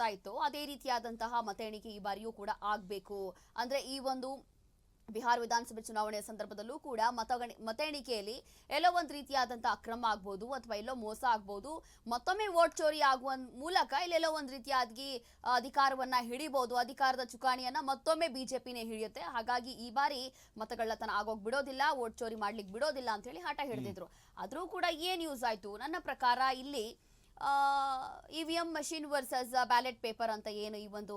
ಆಗ್ತಾ ಇತ್ತು. ಅದೇ ರೀತಿಯಾದಂತಹ ಮತ ಎಣಿಕೆ ಈ ಬಾರಿಯೂ ಕೂಡ ಆಗ್ಬೇಕು. ಅಂದ್ರೆ ಈ ಒಂದು ಬಿಹಾರ ವಿಧಾನಸಭೆ ಚುನಾವಣೆಯ ಸಂದರ್ಭದಲ್ಲೂ ಕೂಡ ಮತಗಣಿ ಮತ ಎಣಿಕೆಯಲ್ಲಿ ಎಲ್ಲೋ ಒಂದು ರೀತಿಯಾದಂತಹ ಅಕ್ರಮ ಆಗ್ಬೋದು ಅಥವಾ ಎಲ್ಲೋ ಮೋಸ ಆಗ್ಬೋದು. ಮತ್ತೊಮ್ಮೆ ವೋಟ್ ಚೋರಿ ಆಗುವ ಮೂಲಕ ಇಲ್ಲೆಲ್ಲೋ ಒಂದು ರೀತಿಯಾಗಿ ಅಧಿಕಾರವನ್ನ ಹಿಡಿಬಹುದು ಅಧಿಕಾರದ ಚುಕಾಣಿಯನ್ನ ಮತ್ತೊಮ್ಮೆ ಬಿಜೆಪಿನೇ ಹಿಡಿಯುತ್ತೆ. ಹಾಗಾಗಿ ಈ ಬಾರಿ ಮತಗಳ್ಳತನ ಆಗೋಗ್ ಬಿಡೋದಿಲ್ಲ ವೋಟ್ ಚೋರಿ ಮಾಡ್ಲಿಕ್ಕೆ ಬಿಡೋದಿಲ್ಲ ಅಂತ ಹೇಳಿ ಹಠ ಹಿಡಿದಿದ್ರು. ಆದ್ರೂ ಕೂಡ ಏನ್ ಯೂಸ್ ಆಯ್ತು? ನನ್ನ ಪ್ರಕಾರ ಇಲ್ಲಿ E V M machine versus ballot paper ಅಂತ ಏನು ಈ ಒಂದು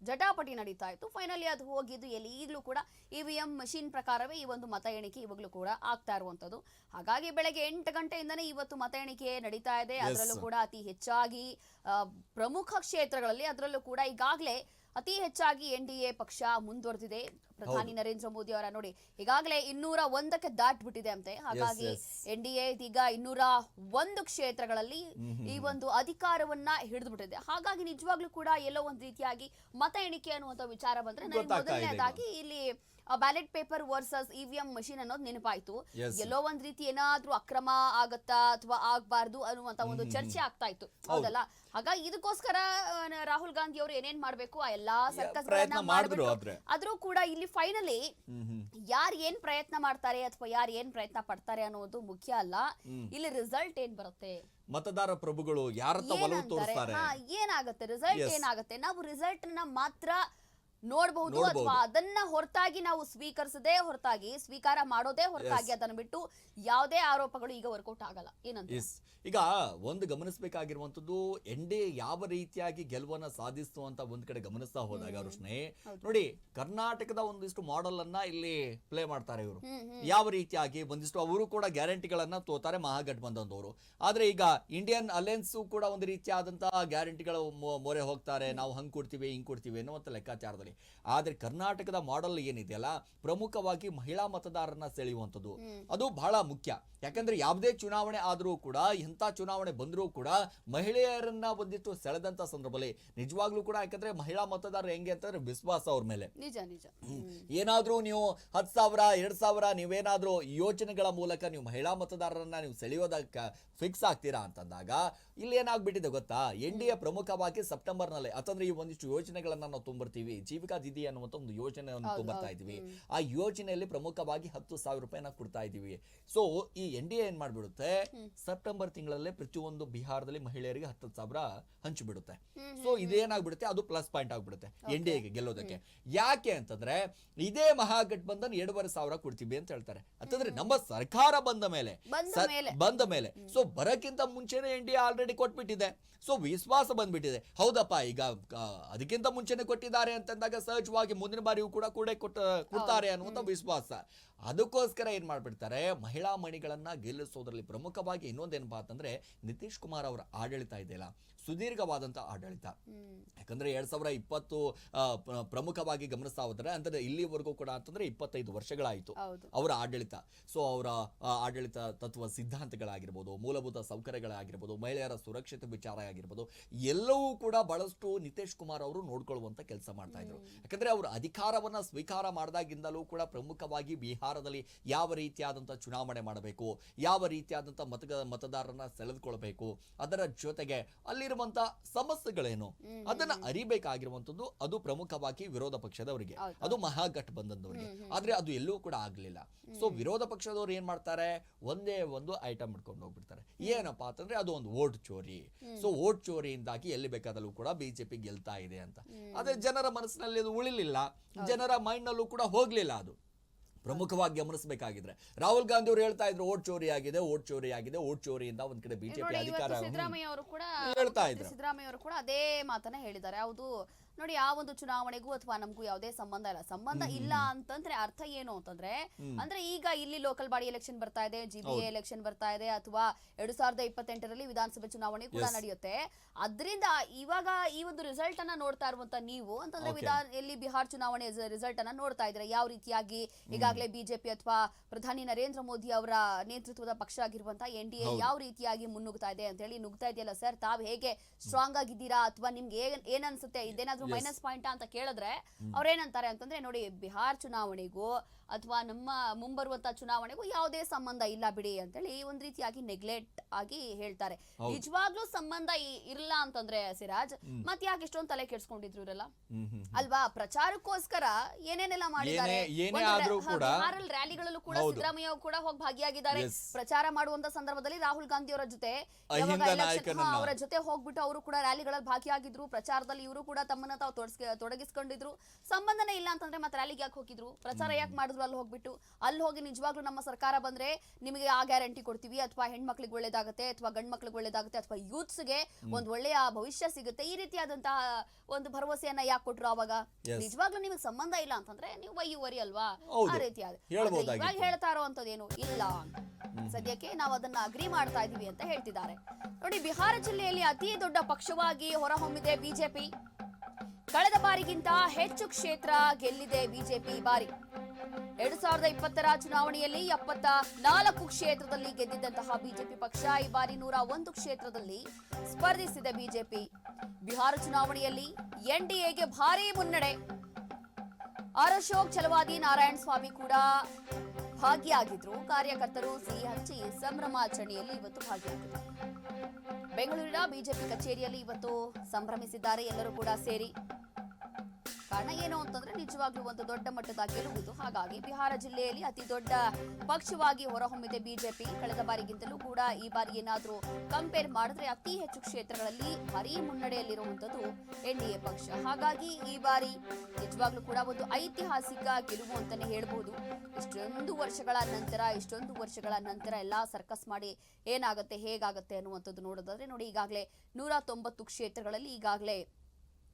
ಜಟಾಪಟಿ ನಡೀತಾ ಇತ್ತು. ಫೈನಲಿ ಅದು ಹೋಗಿದ್ದು ಎಲ್ಲಿ? ಈಗಲೂ ಕೂಡ ಇ ವಿ ಎಂ ಮಷಿನ್ ಪ್ರಕಾರವೇ ಈ ಒಂದು ಮತ ಎಣಿಕೆ ಇವಾಗಲೂ ಕೂಡ ಆಗ್ತಾ ಇರುವಂತದ್ದು. ಹಾಗಾಗಿ ಬೆಳಗ್ಗೆ ಎಂಟು ಗಂಟೆಯಿಂದನೇ ಇವತ್ತು ಮತ ಎಣಿಕೆ ನಡೀತಾ ಇದೆ. ಅದರಲ್ಲೂ ಕೂಡ ಅತಿ ಹೆಚ್ಚಾಗಿ ಪ್ರಮುಖ ಕ್ಷೇತ್ರಗಳಲ್ಲಿ ಅದರಲ್ಲೂ ಕೂಡ ಈಗಾಗಲೇ ಅತಿ ಹೆಚ್ಚಾಗಿ ಎನ್ ಡಿ ಎ ಪಕ್ಷ ಮುಂದುವರೆದಿದೆ. ಪ್ರಧಾನಿ ನರೇಂದ್ರ ಮೋದಿ ಅವರ ನೋಡಿ ಈಗಾಗಲೇ ಇನ್ನೂರ ಒಂದಕ್ಕೆ ದಾಟ್ಬಿಟ್ಟಿದೆ ಅಂತೆ. ಹಾಗಾಗಿ. ಎನ್ ಡಿ ಎ ಇದೀಗ ಇನ್ನೂರ ಒಂದು ಕ್ಷೇತ್ರಗಳಲ್ಲಿ ಈ ಒಂದು ಅಧಿಕಾರವನ್ನ ಹಿಡಿದ್ಬಿಟ್ಟಿದೆ. ಹಾಗಾಗಿ ನಿಜವಾಗ್ಲೂ ಕೂಡ ಎಲ್ಲೋ ಒಂದು ರೀತಿಯಾಗಿ ಮತ ಎಣಿಕೆ ಅನ್ನುವಂತ ವಿಚಾರ ಬಂದ್ರೆ ನಾನು ಮೊದಲನೇದಾಗಿ ಇಲ್ಲಿ ballot paper versus E V M machine ಅನ್ನೋದು ನೆನಪಾಯ್ತು. ಎಲ್ಲೋ ಒಂದ್ ರೀತಿ ಏನಾದ್ರೂ ಅಕ್ರಮ ಆಗತ್ತಾ ಅಥವಾ ಆಗ್ಬಾರ್ದು ಅನ್ನುವಂತ ಒಂದು ಚರ್ಚೆ ಆಗ್ತಾ ಇತ್ತು. ಹೌದಲ್ಲ? ಹಾಗಾಗಿ ಇದಕ್ಕೋಸ್ಕರ ರಾಹುಲ್ ಗಾಂಧಿ ಅವರು ಏನೇನ್ ಮಾಡ್ಬೇಕು ಆ ಎಲ್ಲಾ ಸರ್ಕಸ್ ಮಾಡಿದ್ರು ಆದ್ರೆ. ಕೂಡ ಇಲ್ಲಿ ಫೈನಲಿ ಯಾರು ಏನ್ ಪ್ರಯತ್ನ ಮಾಡ್ತಾರೆ ಅಥವಾ ಯಾರು ಏನ್ ಪ್ರಯತ್ನ ಪಡ್ತಾರೆ ಅನ್ನೋದು ಮುಖ್ಯ ಅಲ್ಲ. ಇಲ್ಲಿ ರಿಸಲ್ಟ್ ಏನ್ ಬರುತ್ತೆ? ಮತದಾರ ಪ್ರಭುಗಳು ಯಾರ ಏನಾಗುತ್ತೆ? ರಿಸಲ್ಟ್ ಏನಾಗುತ್ತೆ? ನಾವು ರಿಸಲ್ಟ್ನ ಮಾತ್ರ ನೋಡಬಹುದು. ಅಥವಾ ಅದನ್ನ ಹೊರತಾಗಿ ನಾವು ಸ್ವೀಕರಿಸದೇ ಹೊರತಾಗಿ ಸ್ವೀಕಾರ ಮಾಡೋದೇ ಹೊರತಾಗಿ ಅದನ್ನ ಬಿಟ್ಟು ಯಾವುದೇ ಆರೋಪಗಳು ಈಗ ವರ್ಕೌಟ್ ಆಗಲ್ಲ. ಏನಂತ ಈಗ ಒಂದು ಗಮನಿಸಬೇಕಾಗಿರುವಂತದ್ದು ಎನ್ ಡಿ ಯಾವ ರೀತಿಯಾಗಿ ಗೆಲುವನ್ನ ಸಾಧಿಸ್ತು ಅಂತ ಒಂದ್ ಕಡೆ ಗಮನಿಸ್ತಾ ಹೋದಾಗ ನೋಡಿ ಕರ್ನಾಟಕದ ಒಂದಿಷ್ಟು ಮಾಡೆಲ್ ಅನ್ನ ಇಲ್ಲಿ ಪ್ಲೇ ಮಾಡ್ತಾರೆ ಇವರು. ಯಾವ ರೀತಿಯಾಗಿ ಒಂದಿಷ್ಟು ಅವರು ಕೂಡ ಗ್ಯಾರಂಟಿಗಳನ್ನ ತೋತಾರೆ ಮಹಾಗಠಬಂಧನದವರು ಆದ್ರೆ ಈಗ ಇಂಡಿಯನ್ ಅಲಯನ್ಸ್ ಕೂಡ ಒಂದು ರೀತಿಯಾದಂತಹ ಗ್ಯಾರಂಟಿಗಳ ಮೊರೆ ಹೋಗ್ತಾರೆ ನಾವು ಹಂಗ್ ಕೊಡ್ತೀವಿ ಹಿಂಗ್ ಕೊಡ್ತೀವಿ ಅನ್ನುವಂತ ಲೆಕ್ಕಾಚಾರದಲ್ಲಿ. ಆದ್ರೆ ಕರ್ನಾಟಕದ ಮಾಡೆಲ್ ಏನಿದೆಯಲ್ಲ ಪ್ರಮುಖವಾಗಿ ಮಹಿಳಾ ಮತದಾರರನ್ನ ಸೆಳೆಯುವಂಥದ್ದು. ಅದು ಬಹಳ ಮುಖ್ಯ. ಯಾಕಂದ್ರೆ ಯಾವುದೇ ಚುನಾವಣೆ ಆದರೂ ಕೂಡ ಎಂಥ ಚುನಾವಣೆ ಬಂದರೂ ಕೂಡ ಮಹಿಳೆಯರನ್ನ ಒಂದಿಷ್ಟು ಸೆಳೆದಂತ ಸಂದರ್ಭದಲ್ಲಿ. ನಿಜವಾಗ್ಲೂ ಕೂಡ ಯಾಕಂದ್ರೆ ಮಹಿಳಾ ಮತದಾರರು ಹೆಂಗೆ ಅಂತಂದ್ರೆ ವಿಶ್ವಾಸ ಅವ್ರ ಮೇಲೆ. ನಿಜ ನಿಜ. ಏನಾದರೂ ನೀವು ಹತ್ತು ಸಾವಿರ ಎರಡು ಸಾವಿರ ನೀವೇನಾದರೂ ಯೋಜನೆಗಳ ಮೂಲಕ ನೀವು ಮಹಿಳಾ ಮತದಾರರನ್ನ ನೀವು ಸೆಳೆಯೋದಕ್ಕೆ ಫಿಕ್ಸ್ ಆಗ್ತೀರಾ ಅಂತಂದಾಗ ಇಲ್ಲಿ ಏನಾಗ್ಬಿಟ್ಟಿದೆ ಗೊತ್ತಾ? ಎನ್ ಡಿ ಎ ಪ್ರಮುಖವಾಗಿ ಸೆಪ್ಟೆಂಬರ್ನಲ್ಲಿ ಅಂತಂದ್ರೆ ಈ ಒಂದಿಷ್ಟು ಯೋಜನೆಗಳನ್ನ ನಾವು ತುಂಬಿರ್ತೀವಿ ಜೀವಿಕಾ ದಿದಿ ಅನ್ನುವಂಥ ಒಂದು ಯೋಜನೆಯನ್ನು ತುಂಬರ್ತಾ ಇದ್ದೀವಿ. ಆ ಯೋಜನೆಯಲ್ಲಿ ಪ್ರಮುಖವಾಗಿ ಹತ್ತು ಸಾವಿರ ರೂಪಾಯಿನ ಕೊಡ್ತಾ ಇದ್ದೀವಿ. ಸೊ ಈ ಎನ್ ಡಿ ಎ ಏನ್ ಮಾಡ್ಬಿಡುತ್ತೆ? ಸೆಪ್ಟೆಂಬರ್ ತಿಂಗಳಲ್ಲೇ ಪ್ರತಿಯೊಂದು ಬಿಹಾರದಲ್ಲಿ ಮಹಿಳೆಯರಿಗೆ ಹತ್ತು ಸಾವಿರ ಹಂಚಿಬಿಡುತ್ತೆ. ಸೊ ಇದೇನಾಗ್ಬಿಡುತ್ತೆ? ಅದು ಪ್ಲಸ್ ಪಾಯಿಂಟ್ ಆಗ್ಬಿಡುತ್ತೆ ಎನ್ ಡಿ ಎಗೆ ಗೆಲ್ಲೋದಕ್ಕೆ. ಯಾಕೆ ಅಂತಂದ್ರೆ ಇದೇ ಮಹಾಗಠಬಂಧನ್ ಎರಡೂವರೆ ಸಾವಿರ ಕೊಡ್ತೀವಿ ಅಂತ ಹೇಳ್ತಾರೆ. ಅಂತಂದ್ರೆ ನಮ್ಮ ಸರ್ಕಾರ ಬಂದ ಮೇಲೆ ಬಂದ ಸರ್- ಮೇಲೆ. ಬಂದ ಮೇಲೆ. ಸೊ ಬರಕ್ಕಿಂತ ಮುಂಚೆನೆ ಎನ್ ಡಿ ಆಲ್ರೆಡಿ ಕೊಟ್ಬಿಟ್ಟಿದೆ. ಸೊ ವಿಶ್ವಾಸ ಬಂದ್ಬಿಟ್ಟಿದೆ. ಹೌದಪ್ಪ ಈಗ ಅದಕ್ಕಿಂತ ಮುಂಚೆನೆ ಕೊಟ್ಟಿದ್ದಾರೆ ಅಂತಂದಾಗ ಸಹಜವಾಗಿ ಮುಂದಿನ ಬಾರಿಯೂ ಕೂಡ ಕೂಡ ಕೊಟ್ಟ ಕೊಡ್ತಾರೆ ಅನ್ನುವಂಥ ವಿಶ್ವಾಸ. ಅದಕ್ಕೋಸ್ಕರ ಏನು ಮಾಡಿಬಿಡ್ತಾರೆ? ಮಹಿಳಾ ಮಣಿಗಳನ್ನ ಗೆಲ್ಲಿಸೋದ್ರಲ್ಲಿ ಪ್ರಮುಖವಾಗಿ ಇನ್ನೊಂದೇನಪ್ಪ ಅಂತಂದರೆ ನಿತೀಶ್ ಕುಮಾರ್ ಅವರ ಆಡಳಿತ ಇದೆಯಲ್ಲ ಸುದೀರ್ಘವಾದಂಥ ಆಡಳಿತ. ಯಾಕಂದ್ರೆ ಎರಡ್ ಸಾವಿರ ಇಪ್ಪತ್ತು ಪ್ರಮುಖವಾಗಿ ಗಮನಿಸ್ತಾ ಹೋದರೆ ಅಂದರೆ ಇಲ್ಲಿವರೆಗೂ ಕೂಡ ಅಂತಂದ್ರೆ ಇಪ್ಪತ್ತೈದು ವರ್ಷಗಳಾಯಿತು. ಅವರ ಆಡಳಿತ. ಸೊ ಅವರ ಆಡಳಿತ ತತ್ವ ಸಿದ್ಧಾಂತಗಳಾಗಿರ್ಬೋದು ಮೂಲಭೂತ ಸೌಕರ್ಯಗಳಾಗಿರ್ಬೋದು ಮಹಿಳೆಯರ ಸುರಕ್ಷತೆ ವಿಚಾರ ಆಗಿರ್ಬೋದು ಎಲ್ಲವೂ ಕೂಡ ಬಹಳಷ್ಟು ನಿತೀಶ್ ಕುಮಾರ್ ಅವರು ನೋಡ್ಕೊಳ್ಳುವಂಥ ಕೆಲಸ ಮಾಡ್ತಾ ಇದ್ರು. ಯಾಕಂದ್ರೆ ಅವರು ಅಧಿಕಾರವನ್ನ ಸ್ವೀಕಾರ ಮಾಡಿದಾಗಿಂದಲೂ ಕೂಡ ಪ್ರಮುಖವಾಗಿ ಬಿಹಾರದಲ್ಲಿ ಯಾವ ರೀತಿಯಾದಂಥ ಚುನಾವಣೆ ಮಾಡಬೇಕು ಯಾವ ರೀತಿಯಾದಂಥ ಮತ ಮತದಾರರನ್ನ ಸೆಳೆದುಕೊಳ್ಬೇಕು ಅದರ ಜೊತೆಗೆ ಅಲ್ಲಿರುವಂತ ಸಮಸ್ಯೆಗಳೇನು ಅದನ್ನ ಅರಿಬೇಕಾಗಿರುವಂತದ್ದು ಅದು ಪ್ರಮುಖವಾಗಿ ವಿರೋಧ ಪಕ್ಷದವರಿಗೆ. ಅದು ಮಹಾಗಠಬಂಧನದವರಿಗೆ ಆದ್ರೆ ಅದು ಎಲ್ಲೂ ಕೂಡ ಆಗ್ಲಿಲ್ಲ. ಸೊ ವಿರೋಧ ಪಕ್ಷದವ್ರು ಏನ್ ಮಾಡ್ತಾರೆ ಒಂದೇ ಒಂದು ಐಟಮ್ ಇಟ್ಕೊಂಡು ಹೋಗ್ಬಿಡ್ತಾರೆ. ಏನಪ್ಪಾ ಅಂತಂದ್ರೆ ಅದು ಒಂದು ವೋಟ್ ಚೋರಿ. ಸೊ ವೋಟ್ ಚೋರಿಯಿಂದಾಗಿ ಎಲ್ಲಿ ಬೇಕಾದಲ್ಲೂ ಕೂಡ ಬಿಜೆಪಿ ಗೆಲ್ತಾ ಇದೆ ಅಂತ. ಅದೇ ಜನರ ಮನಸ್ಸಿನಲ್ಲಿ ಅದು ಉಳಿಲಿಲ್ಲ. ಜನರ ಮೈಂಡ್ ನಲ್ಲೂ ಕೂಡ ಹೋಗ್ಲಿಲ್ಲ ಅದು. ಪ್ರಮುಖವಾಗಿ ಗಮನಿಸಬೇಕಾಗಿದ್ರೆ ರಾಹುಲ್ ಗಾಂಧಿ ಅವರು ಹೇಳ್ತಾ ಇದ್ರು ಓಟ್ ಚೋರಿ ಆಗಿದೆ ಓಟ್ ಚೋರಿ ಆಗಿದೆ ಓಟ್ ಚೋರಿಯಿಂದ ಒಂದ್ ಕಡೆ ಬಿಜೆಪಿ ಅಧಿಕಾರ ಸಿದ್ದರಾಮಯ್ಯ ಅವರು ಕೂಡ ಹೇಳ್ತಾ ಇದ್ರು. ಸಿದ್ದರಾಮಯ್ಯ ಅವರು ಕೂಡ ಅದೇ ಮಾತನ್ನ ಹೇಳಿದ್ದಾರೆ ಹೌದು ನೋಡಿ ಆ ಒಂದು ಚುನಾವಣೆಗೂ ಅಥವಾ ನಮಗೂ ಯಾವುದೇ ಸಂಬಂಧ ಇಲ್ಲ. ಸಂಬಂಧ ಇಲ್ಲ ಅಂತಂದ್ರೆ ಅರ್ಥ ಏನು ಅಂತಂದ್ರೆ ಅಂದ್ರೆ ಈಗ ಇಲ್ಲಿ ಲೋಕಲ್ ಬಾಡಿ ಎಲೆಕ್ಷನ್ ಬರ್ತಾ ಇದೆ ಜಿ ಬಿ ಎಲೆಕ್ಷನ್ ಬರ್ತಾ ಇದೆ ಅಥವಾ ಎರಡ್ ಸಾವಿರದ ಇಪ್ಪತ್ತೆಂಟರಲ್ಲಿ ವಿಧಾನಸಭೆ ಚುನಾವಣೆ ಕೂಡ ನಡೆಯುತ್ತೆ. ಅದರಿಂದ ಇವಾಗ ಈ ಒಂದು ರಿಸಲ್ಟ್ ಅನ್ನ ನೋಡ್ತಾ ಇರುವಂತ ನೀವು ಅಂತಂದ್ರೆ ವಿಧಾನ ಇಲ್ಲಿ ಬಿಹಾರ್ ಚುನಾವಣೆ ರಿಸಲ್ಟ್ ಅನ್ನ ನೋಡ್ತಾ ಇದ್ರೆ ಯಾವ ರೀತಿಯಾಗಿ ಈಗಾಗಲೇ ಬಿಜೆಪಿ ಅಥವಾ ಪ್ರಧಾನಿ ನರೇಂದ್ರ ಮೋದಿ ಅವರ ನೇತೃತ್ವದ ಪಕ್ಷ ಆಗಿರುವಂತಹ ಎನ್ ಡಿ ಎ ಯಾವ ರೀತಿಯಾಗಿ ಮುನ್ನುಗ್ತಾ ಇದೆ ಅಂತ ಹೇಳಿ ನುಗ್ತಾ ಇದೆಯಲ್ಲ ಸರ್ ತಾವ್ ಹೇಗೆ ಸ್ಟ್ರಾಂಗ್ ಆಗಿದ್ದೀರಾ ಅಥವಾ ನಿಮ್ಗೆ ಏನ್ ಏನ್ ಅನ್ಸುತ್ತೆ? ಇದೇನಾದ್ರೂ ಮೈನಸ್ ಪಾಯಿಂಟ್ ಅಂತ ಕೇಳಿದ್ರೆ ಅವ್ರ ಏನಂತಾರೆ ಅಂತಂದ್ರೆ ನೋಡಿ ಬಿಹಾರ್ ಚುನಾವಣೆಗೂ ಅಥವಾ ನಮ್ಮ ಮುಂಬರುವಂತ ಚುನಾವಣೆಗೂ ಯಾವುದೇ ಸಂಬಂಧ ಇಲ್ಲ ಬಿಡಿ ಅಂತೇಳಿ ಒಂದ್ ರೀತಿಯಾಗಿ ನೆಗ್ಲೆಕ್ಟ್ ಆಗಿ ಹೇಳ್ತಾರೆ. ನಿಜವಾಗ್ಲೂ ಸಂಬಂಧ ಇರಲ್ಲ ಅಂತಂದ್ರೆ ಸಿರಾಜ್ ಮತ್ ಯಾಕೆ ಇಷ್ಟೊಂದು ತಲೆ ಕೆಡ್ಸ್ಕೊಂಡಿದ್ರು ಇವರೆಲ್ಲ? ಅಲ್ವಾ? ಪ್ರಚಾರಕ್ಕೋಸ್ಕರ ಏನೇನೆಲ್ಲ ಮಾಡಿದ್ದಾರೆ? ರ್ಯಾಲಿಗಳಲ್ಲೂ ಕೂಡ. ಸಿದ್ದರಾಮಯ್ಯ ಕೂಡ ಹೋಗಿ ಭಾಗಿಯಾಗಿದ್ದಾರೆ. ಪ್ರಚಾರ ಮಾಡುವಂತ ಸಂದರ್ಭದಲ್ಲಿ ರಾಹುಲ್ ಗಾಂಧಿ ಅವರ ಜೊತೆ ಅವರ ಜೊತೆ ಹೋಗ್ಬಿಟ್ಟು ಅವರು ಕೂಡ ರ್ಯಾಲಿಗಳಲ್ಲಿ ಭಾಗಿಯಾಗಿದ್ರು. ಪ್ರಚಾರದಲ್ಲಿ ಇವರು ಕೂಡ ತಮ್ಮನ್ನ ತಾವು ತೊಡಸ್ ತೊಡಗಿಸ್ಕೊಂಡಿದ್ರು. ಸಂಬಂಧನೇ ಇಲ್ಲ ಅಂತಂದ್ರೆ ಮತ್ತೆ ರ್ಯಾಲಿಗೆ ಯಾಕೆ ಹೋಗಿದ್ರು? ಪ್ರಚಾರ ಯಾಕೆ ಮಾಡಿದ್ರು ಅಲ್ಲಿ ಹೋಗ್ಬಿಟ್ಟು ಅಲ್ಲಿ ಹೋಗಿ ನಿಜವಾಗ್ಲೂ ನಮ್ಮ ಸರ್ಕಾರ ಬಂದ್ರೆ ನಿಮಗೆ ಆ ಗ್ಯಾರಂಟಿ ಕೊಡ್ತೀವಿ ಅಥವಾ ಹೆಣ್ಮಕ್ಳಿಗೆ ಒಳ್ಳೇದಾಗುತ್ತೆ ಅಥವಾ ಗಂಡ್ ಮಕ್ಳಿಗೆ ಒಳ್ಳೇದಾಗುತ್ತೆ ಅಥವಾ ಯೂತ್ಸ್ಗೆ ಒಂದ್ ಒಳ್ಳೆಯ ಭವಿಷ್ಯ ಸಿಗುತ್ತೆ. ಈ ರೀತಿಯಾದಂತಹ ಒಂದು ಭರವಸೆಯನ್ನ ಯಾಕೆ ಕೊಟ್ರು ಅವಾಗ? ನಿಜವಾಗ್ಲೂ ನಿಮಗೆ ಸಂಬಂಧ ಇಲ್ಲ ಅಂತಂದ್ರೆ ನೀವು ವರಿ ಅಲ್ವಾ? ಆ ರೀತಿಯಾದ. ಇವಾಗ ಹೇಳ್ತಾ ಇರೋವಂಥದ್ದೇನು ಇಲ್ಲ ಸದ್ಯಕ್ಕೆ ನಾವು ಅದನ್ನ ಅಗ್ರಿ ಮಾಡ್ತಾ ಇದೀವಿ ಅಂತ ಹೇಳ್ತಿದ್ದಾರೆ. ನೋಡಿ ಬಿಹಾರ ಜಿಲ್ಲೆಯಲ್ಲಿ ಅತಿ ದೊಡ್ಡ ಪಕ್ಷವಾಗಿ ಹೊರಹೊಮ್ಮಿದೆ ಬಿಜೆಪಿ. ಕಳೆದ ಬಾರಿಗಿಂತ ಹೆಚ್ಚು ಕ್ಷೇತ್ರ ಗೆಲ್ಲಿದೆ ಬಿಜೆಪಿ ಬಾರಿ. ಎರಡ್ ಸಾವಿರದ ಇಪ್ಪತ್ತರ ಚುನಾವಣೆಯಲ್ಲಿ ಎಪ್ಪತ್ತ ನಾಲ್ಕು ಕ್ಷೇತ್ರದಲ್ಲಿ ಗೆದ್ದಿದ್ದಂತಹ ಬಿಜೆಪಿ ಪಕ್ಷ ಈ ಬಾರಿ ನೂರ ಒಂದು ಕ್ಷೇತ್ರದಲ್ಲಿ ಸ್ಪರ್ಧಿಸಿದೆ ಬಿಜೆಪಿ. ಬಿಹಾರ ಚುನಾವಣೆಯಲ್ಲಿ ಎನ್ಡಿಎಗೆ ಭಾರೀ ಮುನ್ನಡೆ. ಆರ್ ಅಶೋಕ್ ಚಲವಾದಿ ನಾರಾಯಣ ಸ್ವಾಮಿ ಕೂಡ ಭಾಗಿಯಾಗಿದ್ರು. ಕಾರ್ಯಕರ್ತರು ಸಿಹಿ ಹಂಚಿ ಸಂಭ್ರಮಾಚರಣೆಯಲ್ಲಿ ಇವತ್ತು ಭಾಗಿಯಾಗಿದ್ರು. ಬೆಂಗಳೂರಿನ ಬಿಜೆಪಿ ಕಚೇರಿಯಲ್ಲಿ ಇವತ್ತು ಸಂಭ್ರಮಿಸಿದ್ದಾರೆ ಎಲ್ಲರೂ ಕೂಡ ಸೇರಿ. ಕಾರಣ ಏನು ಅಂತಂದ್ರೆ ನಿಜವಾಗ್ಲೂ ಒಂದು ದೊಡ್ಡ ಮಟ್ಟದ ಗೆಲುವುದು. ಹಾಗಾಗಿ ಬಿಹಾರ ಜಿಲ್ಲೆಯಲ್ಲಿ ಅತಿ ದೊಡ್ಡ ಪಕ್ಷವಾಗಿ ಹೊರಹೊಮ್ಮಿದೆ ಬಿಜೆಪಿ. ಕಳೆದ ಬಾರಿಗಿಂತಲೂ ಕೂಡ ಈ ಬಾರಿ ಏನಾದರೂ ಕಂಪೇರ್ ಮಾಡಿದ್ರೆ ಅತಿ ಹೆಚ್ಚು ಕ್ಷೇತ್ರಗಳಲ್ಲಿ ಭಾರೀ ಮುನ್ನಡೆಯಲ್ಲಿರುವಂತದ್ದು ಎನ್ಡಿಎ ಪಕ್ಷ. ಹಾಗಾಗಿ ಈ ಬಾರಿ ನಿಜವಾಗ್ಲೂ ಕೂಡ ಒಂದು ಐತಿಹಾಸಿಕ ಗೆಲುವು ಅಂತಾನೆ ಹೇಳ್ಬಹುದು ಇಷ್ಟೊಂದು ವರ್ಷಗಳ ನಂತರ, ಇಷ್ಟೊಂದು ವರ್ಷಗಳ ನಂತರ ಎಲ್ಲಾ ಸರ್ಕಸ್ ಮಾಡಿ ಏನಾಗುತ್ತೆ, ಹೇಗಾಗುತ್ತೆ ಅನ್ನುವಂಥದ್ದು ನೋಡೋದಾದ್ರೆ ನೋಡಿ ಈಗಾಗಲೇ ನೂರ ತೊಂಬತ್ತು ಕ್ಷೇತ್ರಗಳಲ್ಲಿ ಈಗಾಗಲೇ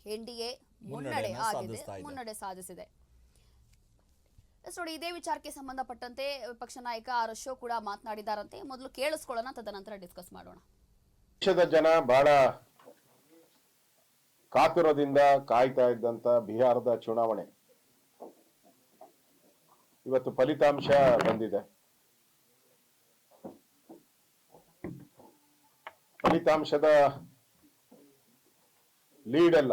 ಎನ್ಡಿಎ ಮುನ್ನಡೆ ಆಗಿದೆ ಮುನ್ನಡೆ ಸಾಧಿಸಿದೆ. ಎಸ್ ನೋಡಿ ಇದೇ ವಿಚಾರಕ್ಕೆ ಸಂಬಂಧಪಟ್ಟಂತೆ ವಿಪಕ್ಷ ನಾಯಕ ಆರ್ ಅಶೋಕ್ ಕೂಡ ಮಾತನಾಡಿದಾರಂತೆ. ಮೊದಲು ಕೇಳಿಸ್ಕೊಳ್ಳೋಣ ತದನಂತರ ಡಿಸ್ಕಸ್ ಮಾಡೋಣ. ದೇಶದ ಜನ ಬಹಳ ಕಾತುರದಿಂದ ಕಾಯ್ತಾ ಇದ್ದಂತ ಬಿಹಾರದ ಚುನಾವಣೆ. ಇವತ್ತು ಫಲಿತಾಂಶ ಬಂದಿದೆ. ಫಲಿತಾಂಶದ ಲೀಡ್ ಅಲ್ಲ.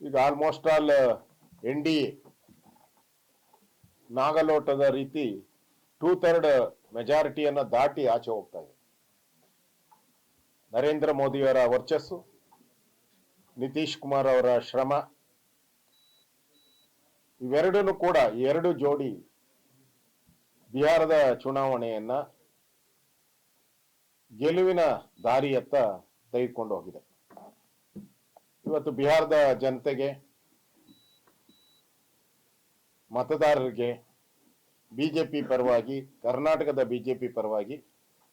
ಈಗ ಆಲ್ಮೋಸ್ಟ್ ಆಲ್ ಎನ್ ಡಿ ನಾಗಲೋಟದ ರೀತಿ ಟೂ ಥರ್ಡ್ ಮೆಜಾರಿಟಿಯನ್ನು ದಾಟಿ ಆಚೆ ಹೋಗ್ತಾ ಇದೆ. ನರೇಂದ್ರ ಮೋದಿಯವರ ವರ್ಚಸ್ಸು, ನಿತೀಶ್ ಕುಮಾರ್ ಅವರ ಶ್ರಮ, ಇವೆರಡನ್ನು ಕೂಡ ಎರಡು ಜೋಡಿ ಬಿಹಾರದ ಚುನಾವಣೆಯನ್ನ ಗೆಲುವಿನ ದಾರಿಯತ್ತ ತೆಗೆದುಕೊಂಡು ಹೋಗಿದೆ. ಇವತ್ತು ಬಿಹಾರದ ಜನತೆಗೆ, ಮತದಾರರಿಗೆ, ಬಿಜೆಪಿ ಪರವಾಗಿ, ಕರ್ನಾಟಕದ ಬಿಜೆಪಿ ಪರವಾಗಿ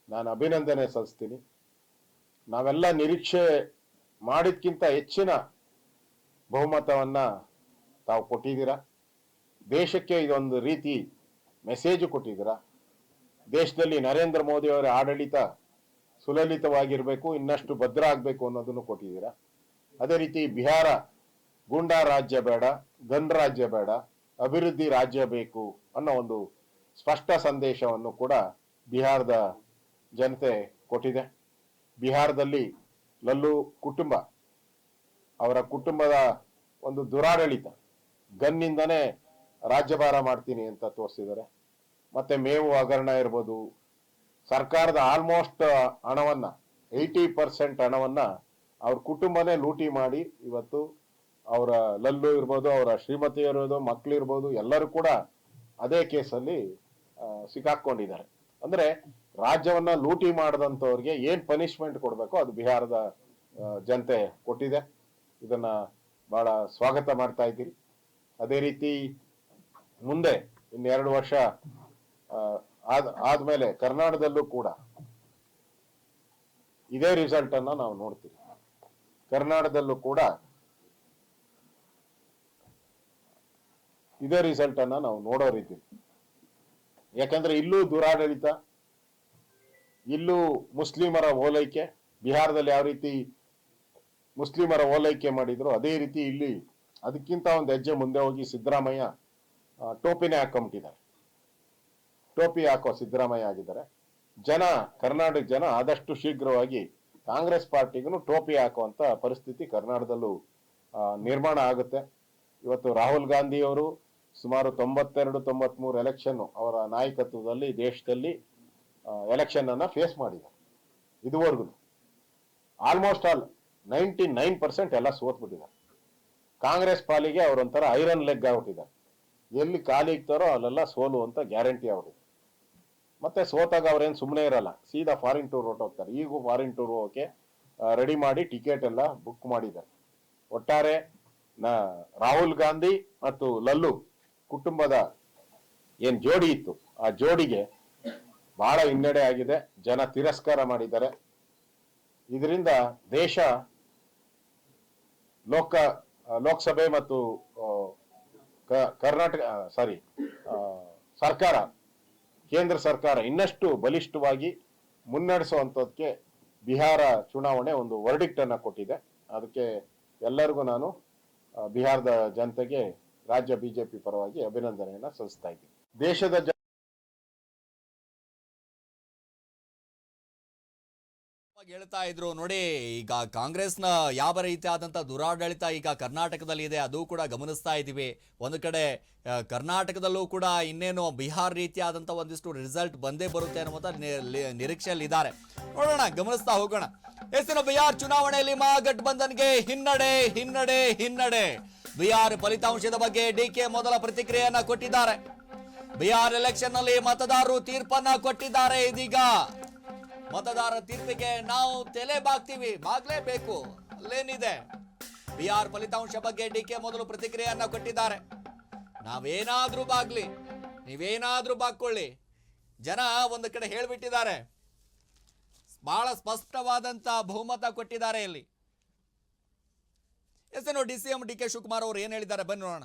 ನಾನು ಅಭಿನಂದನೆ ಸಲ್ಲಿಸ್ತೀನಿ. ನಾವೆಲ್ಲ ನಿರೀಕ್ಷೆ ಮಾಡಿದ್ಕಿಂತ ಹೆಚ್ಚಿನ ಬಹುಮತವನ್ನ ತಾವು ಕೊಟ್ಟಿದ್ದೀರಾ? ದೇಶಕ್ಕೆ ಇದೊಂದು ರೀತಿ ಮೆಸೇಜ್ ಕೊಟ್ಟಿದ್ದೀರಾ? ದೇಶದಲ್ಲಿ ನರೇಂದ್ರ ಮೋದಿ ಅವರ ಆಡಳಿತ ಸುಲಲಿತವಾಗಿರಬೇಕು, ಇನ್ನಷ್ಟು ಭದ್ರ ಆಗಬೇಕು ಅನ್ನೋದನ್ನು ಕೊಟ್ಟಿದ್ದೀರಾ? ಅದೇ ರೀತಿ ಬಿಹಾರ ಗೂಂಡಾ ರಾಜ್ಯ ಬೇಡ ಗನ್ ರಾಜ್ಯ ಬೇಡ, ಅಭಿವೃದ್ಧಿ ರಾಜ್ಯ ಬೇಕು ಅನ್ನೋ ಒಂದು ಸ್ಪಷ್ಟ ಸಂದೇಶವನ್ನು ಕೂಡ ಬಿಹಾರದ ಜನತೆ ಕೊಟ್ಟಿದೆ. ಬಿಹಾರದಲ್ಲಿ ಲಲ್ಲು ಕುಟುಂಬ, ಅವರ ಕುಟುಂಬದ ಒಂದು ದುರಾಡಳಿತ, ಗನ್ನಿಂದನೇ ರಾಜ್ಯಭಾರ ಮಾಡ್ತೀನಿ ಅಂತ ತೋರಿಸಿದ್ದಾರೆ. ಮತ್ತೆ ಮೇವು ಹಗರಣ ಇರ್ಬೋದು, ಸರ್ಕಾರದ ಆಲ್ಮೋಸ್ಟ್ ಹಣವನ್ನ ಏಯ್ಟಿ ಪರ್ಸೆಂಟ್ ಹಣವನ್ನ ಅವ್ರ ಕುಟುಂಬನೇ ಲೂಟಿ ಮಾಡಿ ಇವತ್ತು ಅವರ ಲಲ್ಲು ಇರ್ಬೋದು, ಅವರ ಶ್ರೀಮತಿ ಇರ್ಬೋದು, ಮಕ್ಳು ಇರ್ಬೋದು, ಎಲ್ಲರೂ ಕೂಡ ಅದೇ ಕೇಸಲ್ಲಿ ಸಿಕ್ಕಾಕೊಂಡಿದ್ದಾರೆ. ಅಂದ್ರೆ ರಾಜ್ಯವನ್ನ ಲೂಟಿ ಮಾಡದಂತವ್ರಿಗೆ ಏನ್ ಪನಿಷ್ಮೆಂಟ್ ಕೊಡ್ಬೇಕು ಅದು ಬಿಹಾರದ ಜನತೆ ಕೊಟ್ಟಿದೆ. ಇದನ್ನ ಬಹಳ ಸ್ವಾಗತ ಮಾಡ್ತಾ ಇದ್ದೀರಿ. ಅದೇ ರೀತಿ ಮುಂದೆ ಇನ್ನೆರಡು ವರ್ಷ ಆದ, ಆದ್ಮೇಲೆ ಕರ್ನಾಟಕದಲ್ಲೂ ಕೂಡ ಇದೇ ರಿಸಲ್ಟ್ ಅನ್ನ ನಾವು ನೋಡ್ತೀವಿ. ಕರ್ನಾಟಕದಲ್ಲೂ ಕೂಡ ಇದೇ ರಿಸಲ್ಟ್ ಅನ್ನ ನಾವು ನೋಡೋ ರೀತಿ. ಯಾಕಂದ್ರೆ ಇಲ್ಲೂ ದುರಾಡಳಿತ, ಇಲ್ಲೂ ಮುಸ್ಲಿಮರ ಓಲೈಕೆ, ಬಿಹಾರದಲ್ಲಿ ಯಾವ ರೀತಿ ಮುಸ್ಲಿಮರ ಓಲೈಕೆ ಮಾಡಿದ್ರು ಅದೇ ರೀತಿ ಇಲ್ಲಿ ಅದಕ್ಕಿಂತ ಒಂದು ಹೆಜ್ಜೆ ಮುಂದೆ ಹೋಗಿ ಸಿದ್ದರಾಮಯ್ಯ ಟೋಪಿನೇ ಹಾಕೊಂಬಿಟ್ಟಿದ್ದಾರೆ. ಟೋಪಿ ಹಾಕೋ ಸಿದ್ದರಾಮಯ್ಯ ಆಗಿದ್ದಾರೆ. ಜನ, ಕರ್ನಾಟಕ ಜನ ಆದಷ್ಟು ಶೀಘ್ರವಾಗಿ ಕಾಂಗ್ರೆಸ್ ಪಾರ್ಟಿಗೂ ಟೋಪಿ ಹಾಕುವಂತ ಪರಿಸ್ಥಿತಿ ಕರ್ನಾಟಕದಲ್ಲೂ ನಿರ್ಮಾಣ ಆಗುತ್ತೆ. ಇವತ್ತು ರಾಹುಲ್ ಗಾಂಧಿ ಅವರು ಸುಮಾರು ತೊಂಬತ್ತೆರಡು, ತೊಂಬತ್ಮೂರು ಎಲೆಕ್ಷನ್ ಅವರ ನಾಯಕತ್ವದಲ್ಲಿ ದೇಶದಲ್ಲಿ ಎಲೆಕ್ಷನ್ ಅನ್ನ ಫೇಸ್ ಮಾಡಿದ್ದಾರೆ. ಇದುವರೆಗೂ almost all ninety nine percent ಎಲ್ಲ ಸೋತ್ಬಿಟ್ಟಿದ್ದಾರೆ. ಕಾಂಗ್ರೆಸ್ ಪಾಲಿಗೆ ಅವರೊಂಥರ ಐರನ್ ಲೆಗ್ ಆಗ್ಬಿಟ್ಟಿದ್ದಾರೆ ಎಲ್ಲಿ ಖಾಲಿ ಇಕ್ತಾರೋ ಅಲ್ಲೆಲ್ಲ ಸೋಲು ಅಂತ ಗ್ಯಾರಂಟಿ ಅವ್ರಿಗೆ ಮತ್ತೆ ಸೋತಾಗ ಅವ್ರೇನು ಸುಮ್ಮನೆ ಇರಲ್ಲ. ಸೀದಾ ಫಾರಿನ್ ಟೂರ್ ಹೊರಟೋಗ್ತಾರೆ. ಈಗೂ ಫಾರಿನ್ ಟೂರ್ ಹೋಗೋಕೆ ರೆಡಿ ಮಾಡಿ ಟಿಕೆಟ್ ಎಲ್ಲ ಬುಕ್ ಮಾಡಿದ್ದಾರೆ. ಒಟ್ಟಾರೆ ರಾಹುಲ್ ಗಾಂಧಿ ಮತ್ತು ಲಲ್ಲು ಕುಟುಂಬದ ಏನ್ ಜೋಡಿ ಇತ್ತು, ಆ ಜೋಡಿಗೆ ಬಹಳ ಹಿನ್ನಡೆ ಆಗಿದೆ. ಜನ ತಿರಸ್ಕಾರ ಮಾಡಿದ್ದಾರೆ. ಇದರಿಂದ ದೇಶ ಲೋಕ, ಲೋಕಸಭೆ ಮತ್ತು ಕರ್ನಾಟಕ ಸಾರಿ ಸರ್ಕಾರ ಕೇಂದ್ರ ಸರ್ಕಾರ ಇನ್ನಷ್ಟು ಬಲಿಷ್ಠವಾಗಿ ಮುನ್ನಡೆಸುವಂಥದ್ದಕ್ಕೆ ಬಿಹಾರ ಚುನಾವಣೆ ಒಂದು ವರ್ಡಿಕ್ಟ್ ಅನ್ನು ಕೊಟ್ಟಿದೆ. ಅದಕ್ಕೆ ಎಲ್ಲರಿಗೂ ನಾನು ಬಿಹಾರದ ಜನತೆಗೆ, ರಾಜ್ಯ ಬಿಜೆಪಿ ಪರವಾಗಿ ಅಭಿನಂದನೆಯನ್ನು ಸಲ್ಲಿಸ್ತಾ ಇದ್ದೀನಿ. ದೇಶದ ಹೇಳ್ತಾ ಇದ್ರು. ನೋಡಿ, ಈಗ ಕಾಂಗ್ರೆಸ್ನ ಯಾವ ರೀತಿಯಾದಂಥ ದುರಾಡಳಿತ ಈಗ ಕರ್ನಾಟಕದಲ್ಲಿ ಇದೆ, ಅದು ಕೂಡ ಗಮನಿಸ್ತಾ ಇದ್ದೀವಿ. ಒಂದು ಕಡೆ ಕರ್ನಾಟಕದಲ್ಲೂ ಕೂಡ ಇನ್ನೇನು ಬಿಹಾರ್ ರೀತಿಯಾದಂಥ ಒಂದಿಷ್ಟು ರಿಸಲ್ಟ್ ಬಂದೇ ಬರುತ್ತೆ ಅನ್ನುವಂಥ ನಿರೀಕ್ಷೆಯಲ್ಲಿದ್ದಾರೆ. ನೋಡೋಣ, ಗಮನಿಸ್ತಾ ಹೋಗೋಣ. ಎಸ್ಸಿನ ಬಿಹಾರ್ ಚುನಾವಣೆಯಲ್ಲಿ ಮಹಾಗಠಬಂಧನ್ಗೆ ಹಿನ್ನಡೆ ಹಿನ್ನಡೆ ಹಿನ್ನಡೆ. ಬಿಹಾರ್ ಫಲಿತಾಂಶದ ಬಗ್ಗೆ ಡಿಕೆ ಮೊದಲ ಪ್ರತಿಕ್ರಿಯೆಯನ್ನ ಕೊಟ್ಟಿದ್ದಾರೆ. ಬಿಹಾರ್ ಎಲೆಕ್ಷನ್ನಲ್ಲಿ ಮತದಾರರು ತೀರ್ಪನ್ನ ಕೊಟ್ಟಿದ್ದಾರೆ ಇದೀಗ. ಮತದಾರ ತೀರ್ಪಿಗೆ ನಾವು ತಲೆ ಬಾಗ್ತೀವಿ. ಬಾಗ್ಲೇಬೇಕು. ಅಲ್ಲೇನಿದೆ? ಬಿಹಾರ್ ಫಲಿತಾಂಶ ಬಗ್ಗೆ ಡಿ ಕೆ ಮೊದಲು ಪ್ರತಿಕ್ರಿಯೆಯನ್ನ ಕೊಟ್ಟಿದ್ದಾರೆ. ನಾವೇನಾದ್ರೂ ಬಾಗ್ಲಿ. ನೀವೇನಾದ್ರೂ ಬಾಕ್ಕೊಳ್ಳಿ ಜನ ಒಂದು ಕಡೆ ಹೇಳಿಬಿಟ್ಟಿದ್ದಾರೆ. ಬಹಳ ಸ್ಪಷ್ಟವಾದಂತ ಬಹುಮತ ಕೊಟ್ಟಿದ್ದಾರೆ ಇಲ್ಲಿ. Yes N D C M D K Shivakumar ಅವರು ಏನು ಹೇಳಿದ್ದಾರೆ? ಬನ್ನಿ ನೋಡೋಣ.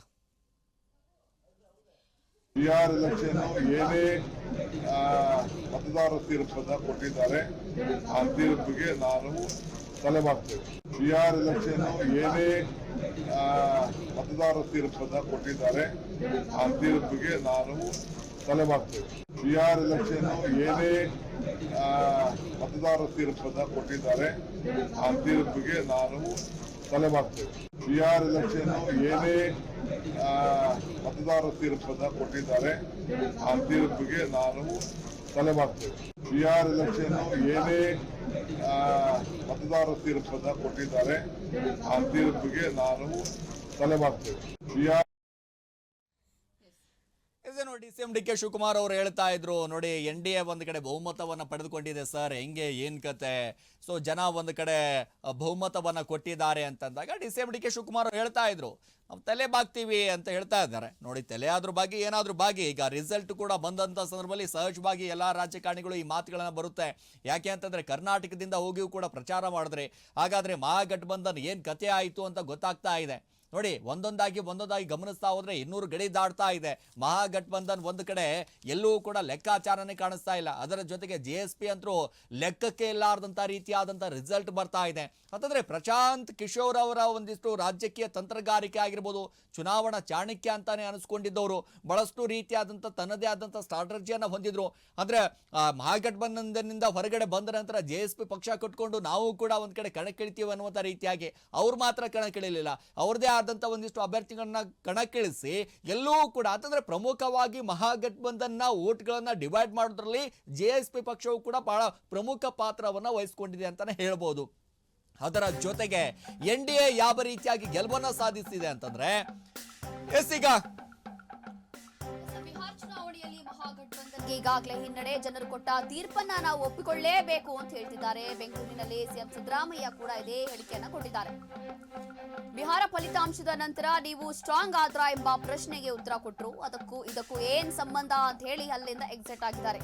ಬಿಹಾರ್ ಎಲೆಕ್ಷನ್ ಏನೇ ಮತದಾರ ತೀರ್ಪನ್ನ ಕೊಟ್ಟಿದ್ದಾರೆ, ಆ ತೀರ್ಪಿಗೆ ನಾನು ತಲೆ ಮಾಡ್ತೇವೆ ಬಿಹಾರ್ ಎಲೆಕ್ಷನ್ ಏನೇ ಮತದಾರ ತೀರ್ಪನ್ನ ಕೊಟ್ಟಿದ್ದಾರೆ, ಆ ತೀರ್ಪಿಗೆ ನಾನು ತಲೆ ಮಾಡ್ತೇವೆ ಬಿಹಾರ್ ಎಲೆಕ್ಷನ್ ಏನೇ ಮತದಾರ ತೀರ್ಪನ್ನ ಕೊಟ್ಟಿದ್ದಾರೆ, ಆ ತೀರ್ಪಿಗೆ ನಾನು ತಲೆ ಮಾಡ್ತೇವೆ ಬಿಹಾರ್ ಎಲೆಕ್ಷನ್ ಏನೇ ಮತದಾರ ತೀರ್ಪನ್ನ ಕೊಟ್ಟಿದ್ದಾರೆ, ಆ ತೀರ್ಪಿಗೆ ನಾನು ತಲೆ ಮಾಡ್ತೇವೆ ಬಿಹಾರ್ ಎಲೆಕ್ಷನ್ ಏನೇ ಮತದಾರ ತೀರ್ಪನ್ನ ಕೊಟ್ಟಿದ್ದಾರೆ, ಆ ತೀರ್ಪಿಗೆ ನಾನು ತಲೆ ಮಾಡ್ತೇವೆ C M D K Shivakumar ಅವರು ಹೇಳ್ತಾ ಇದ್ರು, ನೋಡಿ ಎನ್ ಡಿ ಎ ಒಂದು ಕಡೆ ಬಹುಮತವನ್ನ ಪಡೆದುಕೊಂಡಿದೆ ಸರ್, ಹೆಂಗೆ, ಏನ್ ಕತೆ? ಸೊ ಜನ ಒಂದು ಕಡೆ ಬಹುಮತವನ್ನು ಕೊಟ್ಟಿದ್ದಾರೆ ಅಂತಂದಾಗ D C M D K Shivakumar ಅವ್ರು ಹೇಳ್ತಾ ಇದ್ರು. ನಾವು ತಲೆ ಬಾಗ್ತೀವಿ ಅಂತ ಹೇಳ್ತಾ ಇದ್ದಾರೆ. ನೋಡಿ, ತಲೆ ಆದ್ರೂ ಬಾಗಿ, ಏನಾದ್ರೂ ಬಾಗಿ, ಈಗ ರಿಸಲ್ಟ್ ಕೂಡ ಬಂದಂತ ಸಂದರ್ಭದಲ್ಲಿ ಸಹಜವಾಗಿ ಎಲ್ಲಾ ರಾಜಕಾರಣಿಗಳು ಈ ಮಾತುಗಳನ್ನ ಬರುತ್ತೆ. ಯಾಕೆ ಅಂತಂದ್ರೆ ಕರ್ನಾಟಕದಿಂದ ಹೋಗಿಯೂ ಕೂಡ ಪ್ರಚಾರ ಮಾಡಿದ್ರೆ, ಹಾಗಾದ್ರೆ ಮಹಾಗಠಬಂಧನ್ ಏನ್ ಕತೆ ಆಯಿತು ಅಂತ ಗೊತ್ತಾಗ್ತಾ ಇದೆ. ನೋಡಿ, ಒಂದೊಂದಾಗಿ ಒಂದೊಂದಾಗಿ ಗಮನಿಸ್ತಾ ಹೋದ್ರೆ ಇನ್ನೂರು ಗಡಿ ದಾಡ್ತಾ ಇದೆ. ಮಹಾಗಠಬಂಧನ್ ಒಂದು ಕಡೆ ಎಲ್ಲೂ ಕೂಡ ಲೆಕ್ಕಾಚಾರನೇ ಕಾಣಿಸ್ತಾ ಇಲ್ಲ. ಅದರ ಜೊತೆಗೆ ಜೆ ಎಸ್ ಪಿ ಅಂತರೂ ಲೆಕ್ಕಕ್ಕೆ ಇಲ್ಲಾರ್ದಂಥ ರೀತಿಯಾದಂಥ ರಿಸಲ್ಟ್ ಬರ್ತಾ ಇದೆ. ಅಂತಂದರೆ ಪ್ರಶಾಂತ್ ಕಿಶೋರ್ ಅವರ ಒಂದಿಷ್ಟು ರಾಜಕೀಯ ತಂತ್ರಗಾರಿಕೆ ಆಗಿರ್ಬೋದು, ಚುನಾವಣಾ ಚಾಣಕ್ಯ ಅಂತಾನೆ ಅನಿಸ್ಕೊಂಡಿದ್ದವರು, ಬಹಳಷ್ಟು ರೀತಿಯಾದಂಥ ತನ್ನದೇ ಆದಂಥ ಸ್ಟ್ರಾಟಜಿಯನ್ನು ಹೊಂದಿದ್ರು. ಅಂದ್ರೆ ಮಹಾಗಠಬಂಧನದಿಂದ ಹೊರಗಡೆ ಬಂದ ನಂತರ ಜೆ ಎಸ್ ಪಿ ಪಕ್ಷ ಕಟ್ಕೊಂಡು ನಾವು ಕೂಡ ಒಂದು ಕಡೆ ಕಣಕ್ಕಿಳಿತೀವಿ ಅನ್ನುವಂಥ ರೀತಿಯಾಗಿ ಅವ್ರು ಮಾತ್ರ ಕಣಕ್ಕಿಳಿಲಿಲ್ಲ. ಅವ್ರದೇ ಆದಂಥ ಒಂದಿಷ್ಟು ಅಭ್ಯರ್ಥಿಗಳನ್ನ ಕಣಕ್ಕಿಳಿಸಿ ಎಲ್ಲೂ ಕೂಡ ಅಂತಂದ್ರೆ ಪ್ರಮುಖವಾಗಿ ಮಹಾಗಠಬಂಧನ್ನ ಓಟ್ಗಳನ್ನ ಡಿವೈಡ್ ಮಾಡೋದ್ರಲ್ಲಿ ಜೆ ಎಸ್ ಪಿ ಪಕ್ಷವು ಕೂಡ ಬಹಳ ಪ್ರಮುಖ ಪಾತ್ರವನ್ನ ವಹಿಸ್ಕೊಂಡಿದೆ ಅಂತಾನೆ ಹೇಳ್ಬೋದು. ಅದರ ಜೊತೆಗೆ ಎನ್ ಡಿ ಎ ಯಾವ ರೀತಿಯಾಗಿ ಗೆಲುವನ್ನ ಸಾಧಿಸಿದೆ ಅಂತಂದ್ರೆ ಎಸ್ ಈಗ ಚುನಾವಣೆಯಲ್ಲಿ ಮಹಾಗಠಬಂಧನ್ಗೆ ಈಗಾಗಲೇ ಹಿನ್ನಡೆ ಜನರು ಕೊಟ್ಟ ತೀರ್ಪನ್ನ ನಾವು ಒಪ್ಪಿಕೊಳ್ಳಲೇಬೇಕು ಅಂತ ಹೇಳ್ತಿದ್ದಾರೆ. ಬೆಂಗಳೂರಿನಲ್ಲಿ ಸಿಎಂ ಸಿದ್ದರಾಮಯ್ಯ ಕೂಡ ಇದೇ ಹೇಳಿಕೆಯನ್ನು ಕೊಟ್ಟಿದ್ದಾರೆ. ಬಿಹಾರ ಫಲಿತಾಂಶದ ನಂತರ ನೀವು ಸ್ಟ್ರಾಂಗ್ ಆದ್ರ ಎಂಬ ಪ್ರಶ್ನೆಗೆ ಉತ್ತರ ಕೊಟ್ಟರು ಅದಕ್ಕೂ ಇದಕ್ಕೂ ಏನ್ ಸಂಬಂಧ ಅಂತ ಹೇಳಿ ಅಲ್ಲಿಂದ ಎಕ್ಸಿಟ್ ಆಗಿದ್ದಾರೆ.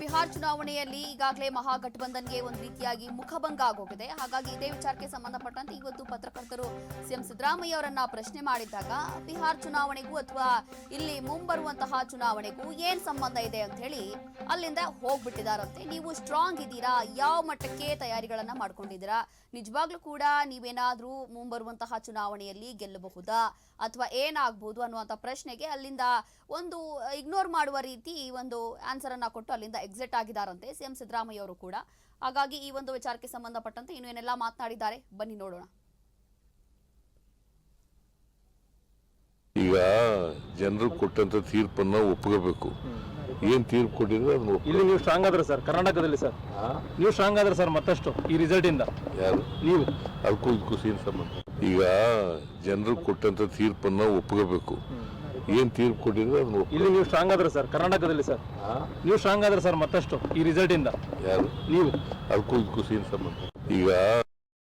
ಬಿಹಾರ್ ಚುನಾವಣೆಯಲ್ಲಿ ಈಗಾಗಲೇ ಮಹಾಗಠಬಂಧನ್ಗೆ ಒಂದು ರೀತಿಯಾಗಿ ಮುಖಭಂಗ ಆಗೋಗಿದೆ. ಹಾಗಾಗಿ ಇದೇ ವಿಚಾರಕ್ಕೆ ಸಂಬಂಧಪಟ್ಟಂತೆ ಇವತ್ತು ಪತ್ರಕರ್ತರು ಸಿಎಂ ಸಿದ್ದರಾಮಯ್ಯ ಅವರನ್ನ ಪ್ರಶ್ನೆ ಮಾಡಿದ್ದಾಗ, ಬಿಹಾರ್ ಚುನಾವಣೆಗೂ ಅಥವಾ ಇಲ್ಲಿ ಮುಂಬರುವಂತಹ ಚುನಾವಣೆಗೂ ಏನ್ ಸಂಬಂಧ ಇದೆ ಅಂತ ಹೇಳಿ ಅಲ್ಲಿಂದ ಹೋಗ್ಬಿಟ್ಟಿದಾರಂತೆ. ನೀವು ಸ್ಟ್ರಾಂಗ್ ಇದ್ದೀರಾ? ಯಾವ ಮಟ್ಟಕ್ಕೆ ತಯಾರಿಗಳನ್ನ ಮಾಡ್ಕೊಂಡಿದ್ದೀರಾ? ನಿಜವಾಗ್ಲೂ ಕೂಡ ನೀವೇನಾದ್ರೂ ಮುಂಬರುವಂತಹ ಚುನಾವಣೆಯಲ್ಲಿ ಗೆಲ್ಲಬಹುದಾ? ಅಥವಾ ಏನಾಗಬಹುದು ಅನ್ನುವಂತ ಪ್ರಶ್ನೆಗೆ ಅಲ್ಲಿಂದ ಒಂದು, ಇಗ್ನೋರ್ ಮಾಡುವ ರೀತಿ ಒಂದು ಆನ್ಸರ್ ಅನ್ನ ಕೊಟ್ಟು ಅಲ್ಲಿಂದ ಎಕ್ಸಿಟ್ ಆಗಿದ್ದಾರಂತೆ ಸಿಎಂ ಸಿದ್ದರಾಮಯ್ಯ ಅವರು ಕೂಡ. ಹಾಗಾಗಿ ಈ ಒಂದು ವಿಚಾರಕ್ಕೆ ಸಂಬಂಧಪಟ್ಟಂತೆ ಇನ್ನು ಏನೆಲ್ಲ ಮಾತನಾಡಿದ್ದಾರೆ ಬನ್ನಿ ನೋಡೋಣ. ಈಗ ಜನರು ಕೊಟ್ಟಂತ ತೀರ್ಪನ್ನ ಒಪ್ಕೋಬೇಕು. ಏನ್ ತೀರ್ಪು ಕೊಟ್ಟಿದ್ರೆ ಇಲ್ಲಿ ನೀವು ಸ್ಟ್ರಾಂಗ್ ಆದ್ರೆ ಸರ್ ಕರ್ನಾಟಕದಲ್ಲಿ ಸರ್ ನೀವು ಸ್ಟ್ರಾಂಗ್ ಆದ್ರೆ ಸರ್ ಮತ್ತಷ್ಟು ಈ ರಿಸಲ್ಟ್ ಇಂದ. ಯಾರು? ನೀವು. ಅದಕ್ಕೂ ಇದಕ್ಕೂ ಸೇನ್ ಸಂಬಂಧ ಈಗ ಜನರು ಕೊಟ್ಟಂತ ತೀರ್ಪನ್ನ ಒಪ್ಕೋಬೇಕು. ಏನ್ ತೀರ್ಪು ಕೊಟ್ಟಿದ್ರೆ ಅದನ್ನ ಇಲ್ಲಿ ನೀವು ಸ್ಟ್ರಾಂಗ್ ಆದ್ರೆ ಸರ್ ಕರ್ನಾಟಕದಲ್ಲಿ ಸರ್ ನೀವು ಸ್ಟ್ರಾಂಗ್ ಆದ್ರೆ ಸರ್ ಮತ್ತಷ್ಟು ಈ ರಿಸಲ್ಟ್ ಇಂದ. ಯಾರು? ನೀವು. ಅದಕ್ಕೂ ಇದಕ್ಕೂ ಸೇನ್ ಸಂಬಂಧ. ಈಗ